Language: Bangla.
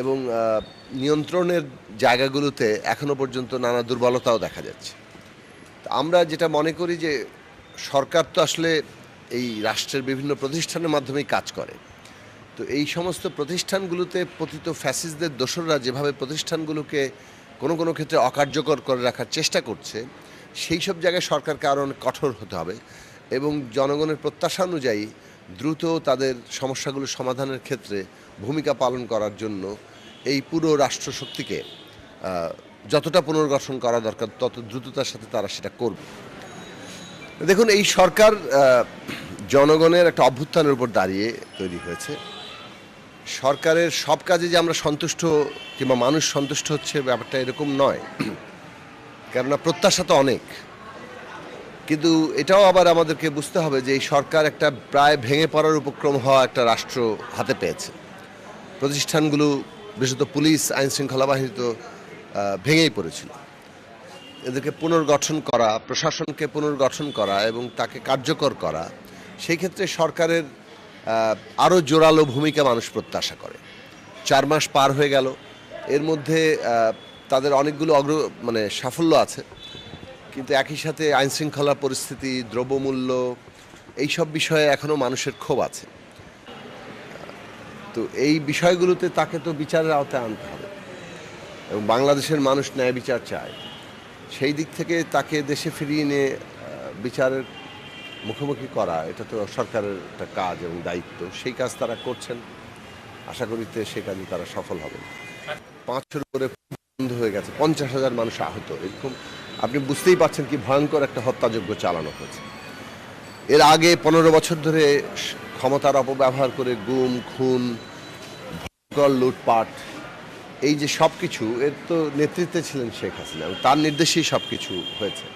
এবং নিয়ন্ত্রণের জায়গাগুলোতে এখনও পর্যন্ত নানা দুর্বলতাও দেখা যাচ্ছে। আমরা যেটা মনে করি যে, সরকার তো আসলে এই রাষ্ট্রের বিভিন্ন প্রতিষ্ঠানের মাধ্যমেই কাজ করে। তো এই সমস্ত প্রতিষ্ঠানগুলোতে পতিত ফ্যাসিসদের দোসররা যেভাবে প্রতিষ্ঠানগুলোকে কোনো কোনো ক্ষেত্রে অকার্যকর করে রাখার চেষ্টা করছে, সেই সব জায়গায় সরকারকে আরও অনেক কঠোর হতে হবে এবং জনগণের প্রত্যাশা অনুযায়ী দ্রুত তাদের সমস্যাগুলো সমাধানের ক্ষেত্রে ভূমিকা পালন করার জন্য এই পুরো রাষ্ট্রশক্তিকে যতটা পুনর্গঠন করা দরকার, তত দ্রুততার সাথে তারা সেটা করবে। দেখুন, এই সরকার জনগণের একটা অভ্যুত্থানের উপর দাঁড়িয়ে তৈরি হয়েছে। সরকারের সব কাজে যে আমরা সন্তুষ্ট কিংবা মানুষ সন্তুষ্ট হচ্ছে ব্যাপারটা এরকম নয়। কেননা প্রত্যাশা তো অনেক। কিন্তু এটাও আবার আমাদেরকে বুঝতে হবে যে এই সরকার একটা প্রায় ভেঙে পড়ার উপক্রম হওয়া একটা রাষ্ট্র হাতে পেয়েছে। প্রতিষ্ঠানগুলো, বিশেষত পুলিশ আইন শৃঙ্খলা বাহিনী তো ভেঙেই পড়েছিল। এদেরকে পুনর্গঠন করা, প্রশাসনকে পুনর্গঠন করা এবং তাকে কার্যকর করা, সেই ক্ষেত্রে সরকারের আরও জোরালো ভূমিকা মানুষ প্রত্যাশা করে। চার মাস পার হয়ে গেল। এর মধ্যে তাদের অনেকগুলো অগ্র মানে সাফল্য আছে। কিন্তু একই সাথে আইন শৃঙ্খলা পরিস্থিতি, দ্রব্যমূল্য, এইসব বিষয়ে এখনও মানুষের ক্ষোভ আছে। তো এই বিষয়গুলোতে তাকে তো বিচারের আওতায় আনতে হবে। এবং বাংলাদেশের মানুষ ন্যায় বিচার চায়। সেই দিক থেকে তাকে দেশে ফিরিয়ে এনে বিচারের মুখোমুখি করা, এটা তো সরকারের একটা কাজ এবং দায়িত্ব। সেই কাজ তারা করছেন। আশা করিতে সে কাজে তারা সফল হবেন। পাঁচশোর উপরে বন্ধ হয়ে গেছে। পঞ্চাশ হাজার মানুষ আহত। এরকম আপনি বুঝতেই পারছেন কি ভয়ঙ্কর একটা হত্যাযোগ্য চালানো হয়েছে। এর আগে পনেরো বছর ধরে ক্ষমতার অপব্যবহার করে গুম, খুন, ভয়ঙ্কর লুটপাট, এই যে সব কিছু এর তো নেতৃত্বে ছিলেন শেখ হাসিনা তার নির্দেশেই সব কিছু হয়েছে।